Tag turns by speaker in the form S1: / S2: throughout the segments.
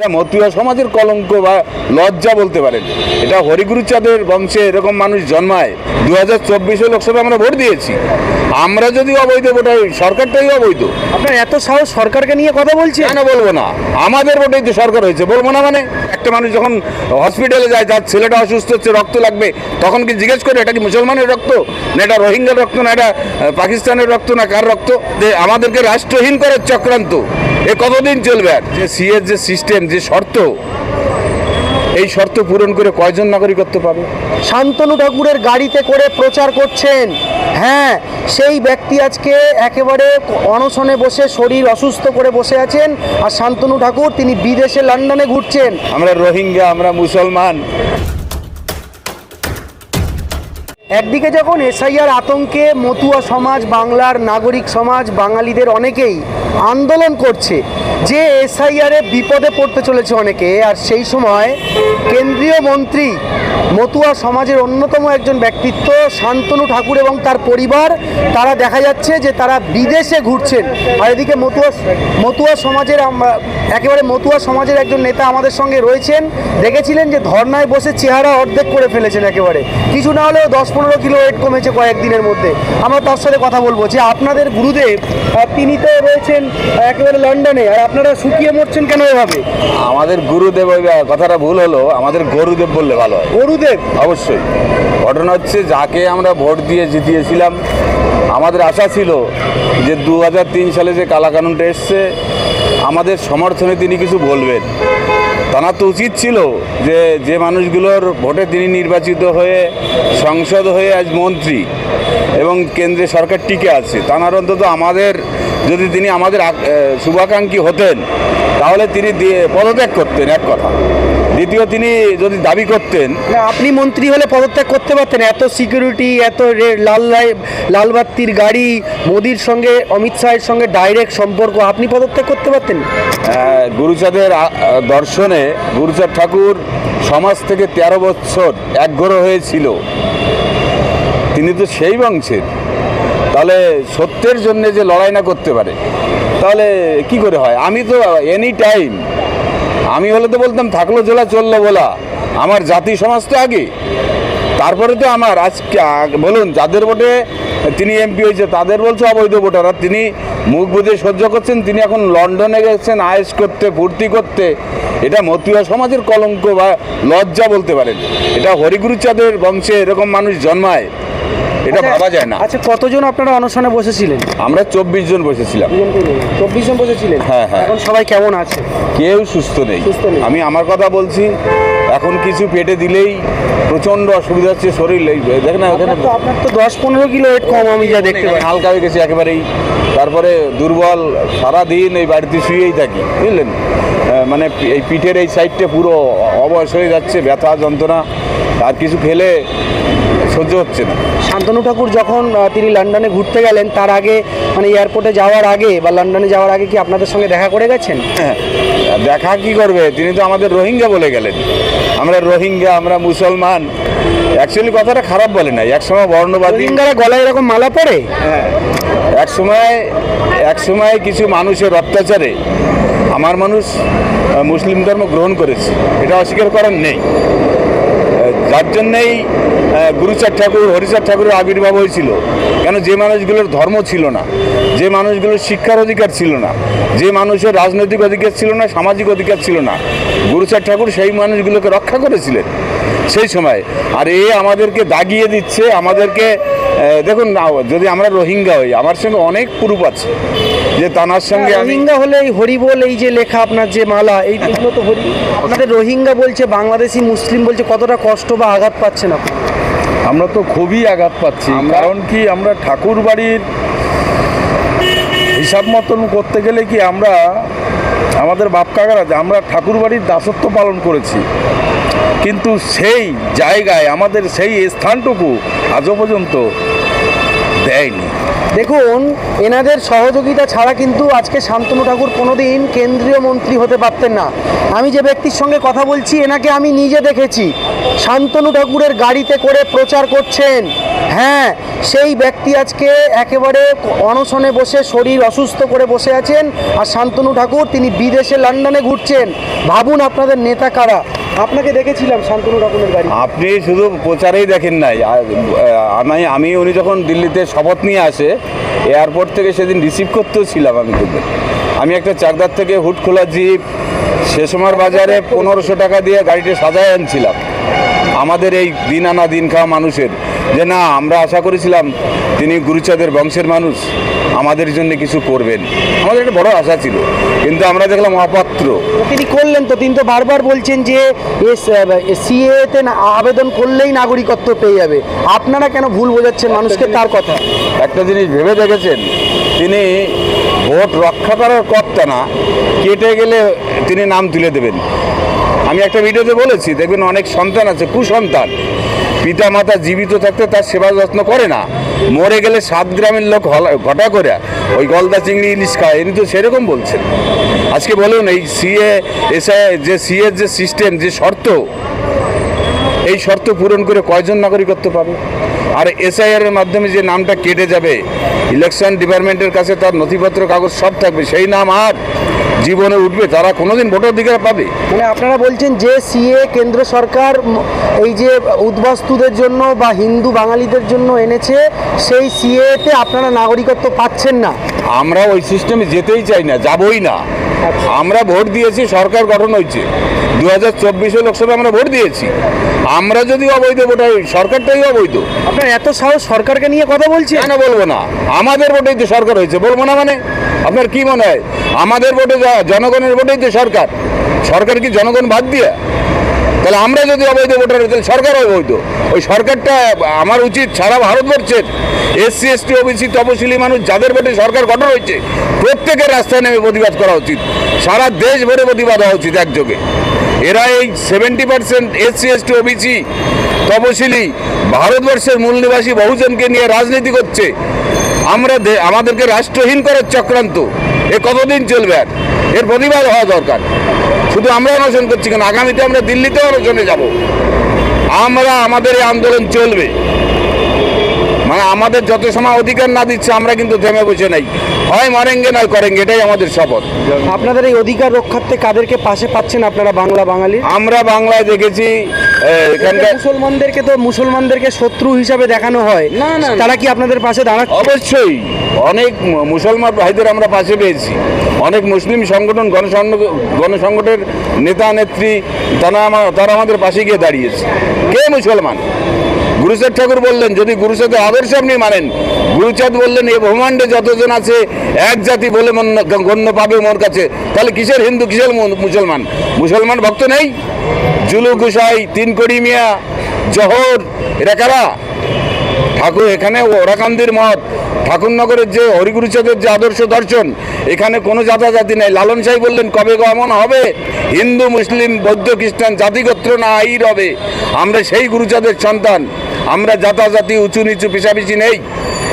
S1: এটা মতুয়া সমাজের কলঙ্ক বা লজ্জা বলতে পারেন। এটা হরিগুরুচাঁদের বংশে এরকম মানুষ জন্মায়। দু হাজার চব্বিশে লোকসভায় আমরা ভোট দিয়েছি। আমরা যদি অবৈধ ভোট হয় সরকারটাই অবৈধ।
S2: আপনার এত সাহস সরকারকে নিয়ে কথা বলছি
S1: কেন বলব না। আমাদের ভোটেই তো সরকার হয়েছে বলব না মানে। একটা মানুষ যখন হসপিটালে যায় যার ছেলেটা অসুস্থ হচ্ছে রক্ত লাগবে তখন কি জিজ্ঞেস করে এটা কি মুসলমানের রক্ত? না এটা রোহিঙ্গার রক্ত না এটা পাকিস্তানের রক্ত না কার রক্ত? যে আমাদেরকে রাষ্ট্রহীন করার চক্রান্ত। এ কতদিন চলবে? যে সিএর যে সিস্টেম যে শর্ত এই শর্ত পূরণ করে কয়জন নাগরিকত্ব পাবে?
S2: শান্তনু ঠাকুরের গাড়িতে করে প্রচার করছেন। হ্যাঁ সেই ব্যক্তি আজকে একেবারে অনশনে বসে শরীর অসুস্থ করে বসে আছেন। আর শান্তনু ঠাকুর তিনি বিদেশে লন্ডনে ঘুরছেন।
S1: আমরা রোহিঙ্গা আমরা মুসলমান।
S2: একদিকে যখন এসআইআর আতঙ্কে মতুয়া সমাজ, বাংলার নাগরিক সমাজ, বাঙালিদের অনেকেই আন্দোলন করছে। যে এসআইআরে বিপদে পড়তে চলেছে অনেকে, আর সেই সময় কেন্দ্রীয় মন্ত্রী মতুয়া সমাজের অন্যতম একজন ব্যক্তিত্ব শান্তনু ঠাকুর এবং তার পরিবার, তারা দেখা যাচ্ছে যে তারা বিদেশে ঘুরছেন। আর এদিকে মতুয়া মতুয়া সমাজের একেবারে মতুয়া সমাজের একজন নেতা আমাদের সঙ্গে রয়েছেন। দেখেছিলেন যে ধর্নায় বসে চেহারা অর্ধেক করে ফেলেছেন একেবারে। কিছু না হলেও দশ পনেরো কিলো ওয়েট কমেছে কয়েকদিনের মধ্যে। আমরা তার সাথে কথা বলব যে আপনাদের গুরুদেব তিনি তো রয়েছেন একেবারে লন্ডনে আর আপনারা শুকিয়ে মরছেন কেন এভাবে?
S1: আমাদের গুরুদেব ওই কথাটা ভুল হলো আমাদের গরুদেব বললে ভালো হয়।
S2: গরুদেব?
S1: অবশ্যই। ঘটনা হচ্ছে যাকে আমরা ভোট দিয়ে জিতিয়েছিলাম আমাদের আশা ছিল যে দু হাজার তিন সালে যে কালাকানুনটা এসছে আমাদের সমর্থনে তিনি কিছু বলবেন। তার তো উচিত ছিল যে যে মানুষগুলোর ভোটে তিনি নির্বাচিত হয়ে সংসদ হয়ে আজ মন্ত্রী এবং কেন্দ্রে সরকার টিকে আছে। তার অন্তত আমাদের যদি তিনি আমাদের শুভাকাঙ্ক্ষী হতেন তাহলে তিনি দিয়ে- পদত্যাগ করতেন এক কথা। দ্বিতীয় তিনি যদি দাবি করতেন
S2: আপনি মন্ত্রী হলে পদত্যাগ করতে পারতেন। এত সিকিউরিটি এত লাল লাই- লাল গাড়ি মোদির সঙ্গে অমিত শাহের সঙ্গে ডাইরেক্ট সম্পর্ক আপনি পদত্যাগ করতে পারতেন?
S1: গুরুচাঁদের দর্শনে গুরুচাঁদ ঠাকুর সমাজ থেকে তেরো বছর একঘর হয়েছিল তিনি তো সেই বংশের। তাহলে সত্যের জন্য যে লড়াই না করতে পারে, তাহলে কি করে হয়? আমি তো এনি টাইম আমি হলে তো বলতাম, থাকল জোলা, চলল বলা। আমার জাতি সমাজ তো আগে। তারপরে তো আমার আজকে বলুন, যাদের ভোটে তিনি এমপি হয়েছে, তাদের বলছে অবৈধ ভোটার। আর তিনি মুখ বুঝে সহ্য করছেন, তিনি এখন লন্ডনে গেছেন আয়েস করতে ফুর্তি করতে। এটা মতুয়া সমাজের কলঙ্ক বা লজ্জা বলতে পারেন। এটা হরিগুরুচাঁদের বংশে এরকম মানুষ জন্মায়। এটা ভাবা যায় না।
S2: আচ্ছা কতজন আপনারা অনশনে বসেছিলেন?
S1: আমরা চব্বিশ জন বসেছিলাম।
S2: চব্বিশ জন বসেছিলেন?
S1: হ্যাঁ, হ্যাঁ।
S2: এখন সবাই কেমন আছে?
S1: কেউ সুস্থ নেই। আমি আমার কথা বলছি এখন কিছু পেটে দিলেই প্রচণ্ড অসুবিধা হচ্ছে শরীর দেখেন না ওখানে
S2: আপনার তো দশ পনেরো কিলো ওয়েট কম আমি যা দেখতে পাই
S1: হালকা হয়ে গেছে একেবারেই। তারপরে দুর্বল সারাদিন এই বাড়িতে শুয়েই থাকি বুঝলেন? মানে এই পিঠের এই সাইডটা পুরো অবশ হয়ে যাচ্ছে ব্যথা যন্ত্রণা। আর কিছু খেলে সহ্য হচ্ছে না।
S2: শান্তনু ঠাকুর যখন তিনি লন্ডনে ঘুরতে গেলেন তার আগে মানে এয়ারপোর্টে যাওয়ার আগে বা লন্ডনে যাওয়ার আগে কি আপনাদের সঙ্গে দেখা করে গেছেন?
S1: হ্যাঁ, দেখা কি করবে? তিনি তো আমাদের রোহিঙ্গা বলে গেলেন। আমরা রোহিঙ্গা আমরা মুসলমান। অ্যাকচুয়ালি কথাটা খারাপ বলে নাই। একসময় বর্ণবাদী
S2: রোহিঙ্গারা গলায় এরকম মালা পরে?
S1: এক সময় এক সময় কিছু মানুষের অত্যাচারে আমার মানুষ মুসলিম ধর্ম গ্রহণ করেছে। এটা অস্বীকার করার নেই। যার জন্যেই গুরুচাঁদ ঠাকুর, হরিচাঁদ ঠাকুরের আবির্ভাব হয়েছিল। কেন যে মানুষগুলোর ধর্ম ছিল না, যে মানুষগুলোর শিক্ষার অধিকার ছিল না, যে মানুষের রাজনৈতিক অধিকার ছিল না, সামাজিক অধিকার ছিল না, গুরুচাঁদ ঠাকুর সেই মানুষগুলোকে রক্ষা করেছিলেন। সেই সময়, আর এ আমাদেরকে দাগিয়ে দিচ্ছে, আমাদেরকে দেখুন যদি আমরা রোহিঙ্গা হই, আমার সঙ্গে অনেক প্রুফ আছে। যে তানার সঙ্গে
S2: রোহিঙ্গা হলে এই হরিবোল এই যে লেখা আপনার যে মালা এই এগুলো তো হরি আপনাদের রোহিঙ্গা বলছে বাংলাদেশি মুসলিম বলছে কতটা কষ্ট বা আঘাত পাচ্ছেন আপনি?
S3: আমরা তো খুবই আঘাত পাচ্ছি কারণ কি আমরা ঠাকুর বাড়ির হিসাব মতন করতে গেলে কি আমরা আমাদের বাপ কাকারা আমরা ঠাকুর বাড়ির দাসত্ব পালন করেছি। কিন্তু সেই জায়গায় আমাদের সেই স্থানটুকু আজও পর্যন্ত দেয়নি।
S2: দেখুন, এনাদের সহযোগিতা ছাড়া কিন্তু আজকে শান্তনু ঠাকুর কোনোদিন কেন্দ্রীয় মন্ত্রী হতে পারতেন না। আমি যে ব্যক্তির সঙ্গে কথা বলছি, এনাকে আমি নিজে দেখেছি। শান্তনু ঠাকুরের গাড়িতে করে প্রচার করছেন। হ্যাঁ সেই ব্যক্তি আজকে একেবারে অনশনে বসে, শরীর অসুস্থ করে বসে আছেন। আর শান্তনু ঠাকুর, তিনি বিদেশে লন্ডনে ঘুরছেন। ভাবুন আপনাদের নেতা কারা। আপনাকে দেখেছিলাম শান্তনু ঠাকুরের গাড়ি
S1: আপনি শুধু প্রচারেই দেখেন নাই। আমি আমি, উনি যখন দিল্লিতে শপথ নিয়ে আসে, এয়ারপোর্ট থেকে সেদিন রিসিভ করতেও ছিলাম আমি কিন্তু। আমি একটা চাকদার থেকে হুট খোলা জিপ শেষমার বাজারে পনেরোশো টাকা দিয়ে গাড়িটা সাজায় আনছিলাম। আমাদের এই দিন আনা দিন খাওয়া মানুষের যে না আমরা আশা করেছিলাম তিনি গুরুচাঁদের বংশের মানুষ আমাদের জন্য কিছু করবেন। আমাদের একটা বড় আশা ছিল। কিন্তু আমরা দেখলাম অপাত্র।
S2: তিনি করলেন তো তিনি তো বারবার বলছেন যে সিএতে আবেদন করলেই নাগরিকত্ব পেয়ে যাবে। আপনারা কেন ভুল বোঝাচ্ছেন মানুষকে তার কথা?
S1: একটা জিনিস ভেবে দেখেছেন তিনি ভোট রক্ষা করার কর্তা না কেটে গেলে তিনি নাম তুলে দেবেন। আমি একটা ভিডিওতে বলেছি, দেখবেন অনেক সন্তান আছে, কুসন্তান। পিতা, মাতা জীবিত থাকতে তার সেবা যত্ন করে না। মরে গেলে সাত গ্রামের লোক ঘটা করে, ওই গলদা চিংড়ি ইলিশ খায় এমনি তো সেরকম বলছেন। আজকে বলুন, এই সিএ, এসআই, যে সিএ যে সিস্টেম, যে শর্ত, এই শর্ত পূরণ করে কয়জন নাগরিকত্ব পাবে? আর এসআইআর এর মাধ্যমে যে নামটা কেটে যাবে, ইলেকশন ডিপার্টমেন্টের কাছে তার নথিপত্র, কাগজ সব থাকবে, সেই নাম আর জীবনে উঠবে তারা কোনোদিন ভোটাধিকার পাবে।
S2: মানে আপনারা বলছেন যে সিএ কেন্দ্র সরকার এই যে উদ্বাস্তুদের জন্য বা হিন্দু বাঙালিদের জন্য এনেছে সেই সিএতে আপনারা নাগরিকত্ব পাচ্ছেন না।
S1: আমরা ওই সিস্টেমে যেতেই চাই না যাবই না। আমরা ভোট দিয়েছি সরকার গঠন হয়েছে। দু হাজার চব্বিশে লোকসভা আমরা ভোট দিয়েছি। আমরা যদি অবৈধ ভোট হই, সরকারটাই অবৈধ।
S2: আপনার এত সাহস সরকারকে নিয়ে কথা বলছি
S1: কেন বলব না? আমাদের ভোটেই তো সরকার হয়েছে বলব না মানে? আপনার কি মনে হয়? আমাদের ভোটে যা- জনগণের ভোটেই তো সরকার। সরকার কি জনগণ বাদ দিয়ে? তাহলে আমরা যদি অবৈধ ভোটার তাহলে সরকার অবৈধ। ওই সরকারটা আমার উচিত, সারা ভারতবর্ষের এসসি, এসটি, ওবিসি, তপশিলি মানুষ যাদের ভোটে সরকার গঠন হয়েছে, প্রত্যেকের রাস্তায় নেমে প্রতিবাদ করা উচিত। সারা দেশ ভরে প্রতিবাদ হওয়া উচিত একযোগে। এরা এই seventy percent SC, ST, OBC, তপশিলি, ভারতবর্ষের মূল নিবাসী বহুজনকে নিয়ে রাজনীতি করছে। আমরা আমাদেরকে রাষ্ট্রহীন করার চক্রান্ত। এ কতদিন চলবে আর? এর প্রতিবাদ হওয়া দরকার। শুধু আমরা অনশন করছি কেন? আগামীতে আমরা দিল্লিতেও অনশনে যাব। আমরা, আমাদের এই আন্দোলন চলবে। মানে আমাদের যত সময় অধিকার না দিচ্ছে আমরা কিন্তু থেমে বসে নাই। হয় মারেঙ্গে নয় করেঙ্গে এটাই আমাদের শপথ।
S2: আপনাদের এই অধিকার রক্ষার্থে কাদেরকে পাশে পাচ্ছেন আপনারা বাংলা বাঙালি?
S1: আমরা বাংলায় দেখেছি এখানকার
S2: মুসলমানদেরকে তো মুসলমানদেরকে শত্রু হিসাবে দেখানো হয়।
S1: না, না।
S2: তারা কি আপনাদের পাশে দাঁড়াচ্ছে
S1: অবশ্যই। অনেক মুসলমান ভাইদের আমরা পাশে পেয়েছি। অনেক মুসলিম সংগঠন গণসংগ- গণসংগঠনের নেতা নেত্রী তারা তারা আমাদের পাশে গিয়ে দাঁড়িয়েছে। কে মুসলমান? গুরুচাঁদ ঠাকুর বললেন, যদি গুরুচাঁদের আদর্শ আপনি মানেন, গুরুচাঁদ বললেন, এ ব্রহ্মাণ্ডে যতজন আছে, এক জাতি বলে গণ্য পাবে মোর কাছে। তাহলে কিসের হিন্দু, কিসের মুসলমান? মুসলমান ভক্ত নেই? জুলু গুসাই তিনকড়ি মিয়া, জহর, এরা কারা? ঠাকুর, এখানে ওরাকান্দির মঠ, ঠাকুরনগরের যে হরিগুরুচাঁদের যে আদর্শ দর্শন, এখানে কোনো জাতি নেই। লালন সাই বললেন, কবে গো এমন হবে? হিন্দু, মুসলিম, বৌদ্ধ, খ্রিস্টান, জাতিগোত্র না আইর হবে? আমরা সেই গুরুচাঁদের সন্তান। আমরা জাতাজাতি উঁচু নিচু পিছাপিছি নেই।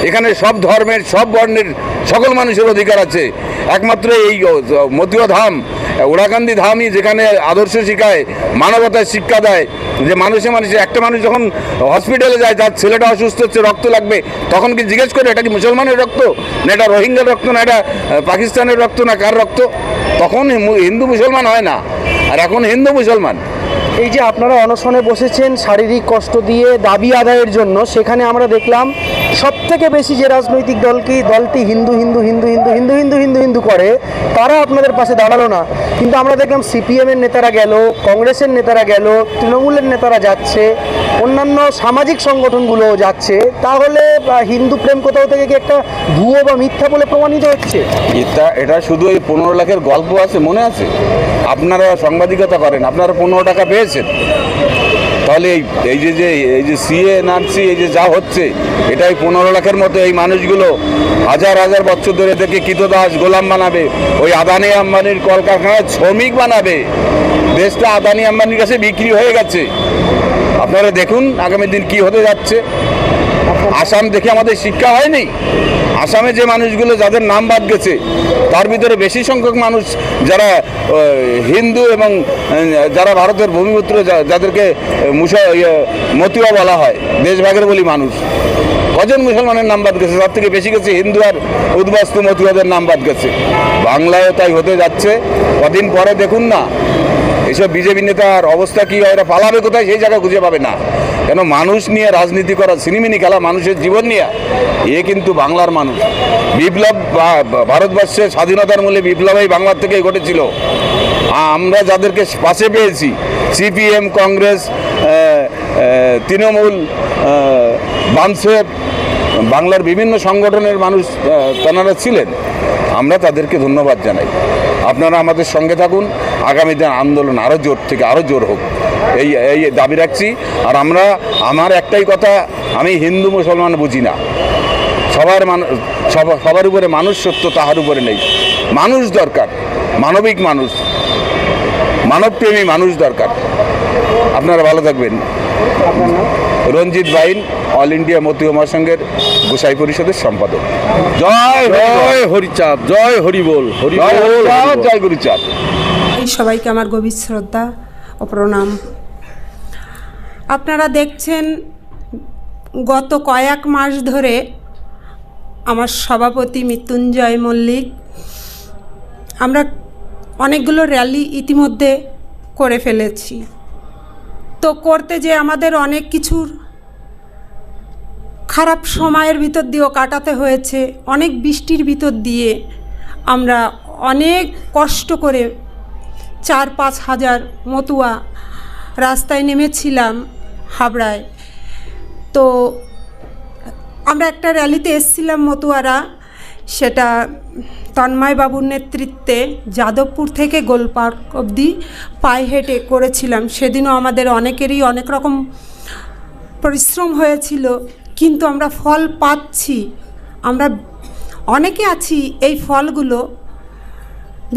S1: এখানে সব ধর্মের, সব বর্ণের সকল মানুষের অধিকার আছে। একমাত্র এই মতীয় ধাম ওড়াকান্দি ধামই যেখানে আদর্শ শিখায়, মানবতার শিক্ষা দেয়, যে মানুষে মানুষে, একটা মানুষ যখন হসপিটালে যায় যার ছেলেটা অসুস্থ হচ্ছে, রক্ত লাগবে, তখন কি জিজ্ঞেস করে, এটা কি মুসলমানের রক্ত? না এটা রোহিঙ্গার রক্ত, না এটা পাকিস্তানের রক্ত, না কার রক্ত? তখন হিন্দু মুসলমান হয় না। আর এখন হিন্দু মুসলমান।
S2: এই যে আপনারা অনশনে বসেছেন শারীরিক কষ্ট দিয়ে দাবি আদায়ের জন্য, সেখানে আমরা দেখলাম সব থেকে বেশি যে রাজনৈতিক দলকে দলটি হিন্দু হিন্দু হিন্দু হিন্দু হিন্দু হিন্দু হিন্দু হিন্দু করে, তারা আপনাদের পাশে দাঁড়াল না। কিন্তু আমরা দেখলাম সিপিএমের নেতারা গেল, কংগ্রেসের নেতারা গেল, তৃণমূলের নেতারা যাচ্ছে, অন্যান্য সামাজিক সংগঠনগুলোও যাচ্ছে। তাহলে হিন্দু প্রেম কোথাও থেকে কি একটা ভুয়ো বা মিথ্যা বলে প্রমাণিত হচ্ছে?
S1: এটা এটা শুধু এই পনেরো লাখের গল্প আছে, মনে আছে? আপনারা সাংবাদিকতা করেন, আপনারা পনেরো টাকা পেয়েছেন। তাহলে এই এই যে যে এই যে সিএ এনআরসি এই যে যা হচ্ছে, এটাই পনেরো লাখের মতো এই মানুষগুলো হাজার হাজার বছর ধরে থেকে কৃতদাস গোলাম বানাবে। ওই আদানি আম্বানির কলকারখানার শ্রমিক বানাবে। দেশটা আদানি আম্বানির কাছে বিক্রি হয়ে গেছে। আপনারা দেখুন আগামী দিন কি হতে যাচ্ছে। আসাম দেখে আমাদের শিক্ষা হয়নি। আসামে যে মানুষগুলো যাদের নাম বাদ গেছে তার ভিতরে বেশি সংখ্যক মানুষ যারা হিন্দু এবং যারা ভারতের ভূমিপুত্র যাদেরকে মুসা ইয়ে, মতুয়া বলা হয় দেশভাগের বলি মানুষ। কজন মুসলমানের নাম বাদ গেছে? তার থেকে বেশি গেছে হিন্দু আর উদ্বাস্তু মতুয়াদের নাম বাদ গেছে। বাংলায়ও তাই হতে যাচ্ছে। কদিন পরে দেখুন না। এইসব বিজেপি নেতার অবস্থা কি হয় এরা পালাবে কোথায়? সেই জায়গা খুঁজে পাবে না। কেন মানুষ নিয়ে রাজনীতি করা সিনেমিনি খেলা মানুষের জীবন নিয়ে এ কিন্তু বাংলার মানুষ। বিপ্লব ভারতবর্ষের স্বাধীনতার মূল্যে বিপ্লবই বাংলার থেকেই ঘটেছিল। আমরা যাদেরকে পাশে পেয়েছি সিপিএম কংগ্রেস তৃণমূল আহ, বামসেফ বাংলার বিভিন্ন সংগঠনের মানুষ তেনারা ছিলেন। আমরা তাদেরকে ধন্যবাদ জানাই। আপনারা আমাদের সঙ্গে থাকুন। আগামী দিন আন্দোলন আরও জোর থেকে আরও জোর হোক। এই এই দাবি রাখছি। আর আমরা, আমার একটাই কথা, আমি হিন্দু মুসলমান বুঝি না। সবার মানুষ সবার উপরে মানুষ সত্য তাহার উপরে নেই। মানুষ দরকার, মানবিক মানুষ। মানবপ্রেমী মানুষ দরকার। আপনারা ভালো থাকবেন। রঞ্জিত বাইন অল ইন্ডিয়া মতীয় মহাসংঘের গোসাই পরিষদের সম্পাদক। জয়
S3: জয় হরিচাঁদ জয় হরিবোল
S1: জয় হরিচাঁদ, জয় গুরুচাঁদ
S4: এই সবাইকে আমার গভীর শ্রদ্ধা ও প্রণাম। আপনারা দেখছেন গত কয়েক মাস ধরে আমার সভাপতি মৃত্যুঞ্জয় মল্লিক। আমরা অনেকগুলো র্যালি ইতিমধ্যে করে ফেলেছি। তো করতে যে আমাদের অনেক কিছুর খারাপ সময়ের ভিতর দিয়েও কাটাতে হয়েছে, অনেক বৃষ্টির ভিতর দিয়ে আমরা অনেক কষ্ট করে চার পাঁচ হাজার মতুয়া রাস্তায় নেমেছিলাম হাবড়ায়। তো আমরা একটা র্যালিতে এসেছিলাম মতুয়ারা, সেটা তন্ময় বাবুর নেতৃত্বে যাদবপুর থেকে গোলপার্ক অবধি পায়ে হেঁটে করেছিলাম। সেদিনও আমাদের অনেকেরই অনেক রকম পরিশ্রম হয়েছিল, কিন্তু আমরা ফল পাচ্ছি। আমরা অনেকে আছি এই ফলগুলো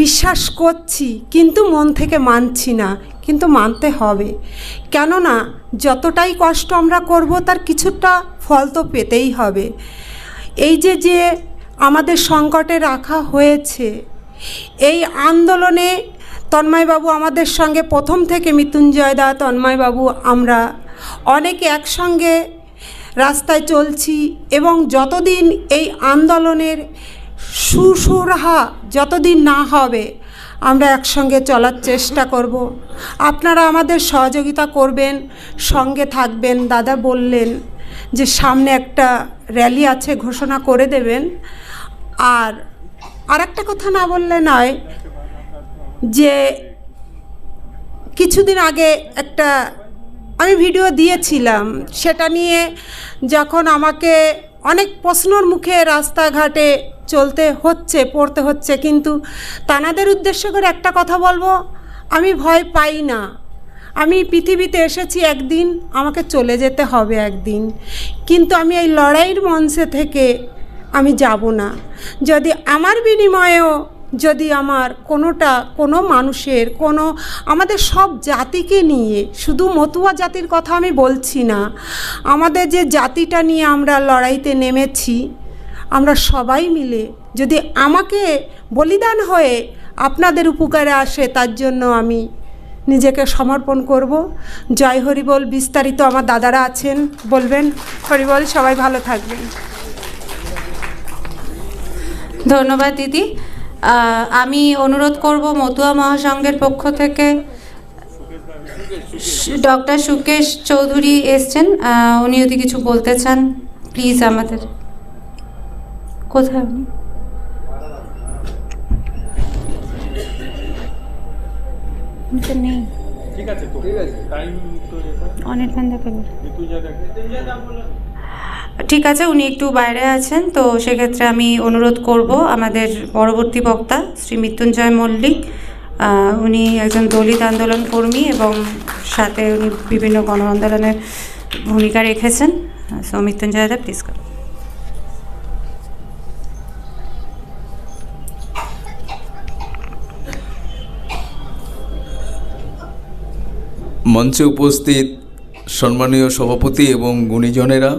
S4: বিশ্বাস করছি, কিন্তু মন থেকে মানছি না, কিন্তু মানতে হবে। কেননা যতটাই কষ্ট আমরা করব, তার কিছুটা ফল তো পেতেই হবে। এই যে যে আমাদের সংকটে রাখা হয়েছে। এই আন্দোলনে তন্ময়বাবু আমাদের সঙ্গে প্রথম থেকে মৃত্যুঞ্জয় দা, তন্ময়বাবু, আমরা অনেকে একসঙ্গে রাস্তায় চলছি এবং যতদিন এই আন্দোলনের সুসুরাহা যতদিন না হবে, আমরা একসঙ্গে চলার চেষ্টা করব। আপনারা আমাদের সহযোগিতা করবেন, সঙ্গে থাকবেন। দাদা বললেন যে সামনে একটা র্যালি আছে, ঘোষণা করে দেবেন। আর আরেকটা কথা না বললে নয় যে কিছুদিন আগে একটা আমি ভিডিও দিয়েছিলাম, সেটা নিয়ে যখন আমাকে অনেক প্রশ্নর মুখে রাস্তাঘাটে চলতে হচ্ছে, পড়তে হচ্ছে, কিন্তু তানাদের উদ্দেশ্য করে একটা কথা বলব, আমি ভয় পাই না। আমি পৃথিবীতে এসেছি একদিন, আমাকে চলে যেতে হবে একদিন। কিন্তু আমি এই লড়াইয়ের মঞ্চে থেকে আমি যাব না। যদি আমার বিনিময়েও, যদি আমার কোনোটা, কোনো মানুষের, কোনো আমাদের সব জাতিকে নিয়ে, শুধু মতুয়া জাতির কথা আমি বলছি না, আমাদের যে জাতিটা নিয়ে আমরা লড়াইতে নেমেছি, আমরা সবাই মিলে যদি আমাকে বলিদান হয়ে আপনাদের উপকারে আসে, তার জন্য আমি নিজেকে সমর্পণ করব। জয় হরিবল, বিস্তারিত আমার দাদারা আছেন, বলবেন। হরিবল, সবাই ভালো থাকবেন।
S5: ধন্যবাদ দিদি। আমি অনুরোধ করব মতুয়া মহাসংঘের পক্ষ থেকে। ডক্টর সুকেশ চৌধুরী এসছেন। উনি যদি কিছু বলতে চান প্লিজ আমাদের। কোথায় উনি? উনি তো নেই অনির্বাণ দেখাবে ঠিক আছে, উনি একটু বাইরে আছেন, তো সেক্ষেত্রে আমি অনুরোধ করব আমাদের পরবর্তী বক্তা, শ্রী মৃত্যুঞ্জয় মল্লিক উনি একজন দলিত আন্দোলন কর্মী এবং সাথে উনি বিভিন্ন গণ আন্দোলনের ভূমিকা রেখেছেন। সো, মৃত্যুঞ্জয় দা প্লিজ
S6: মঞ্চে উপস্থিত সম্মানীয় সভাপতি এবং গুণীজনেরা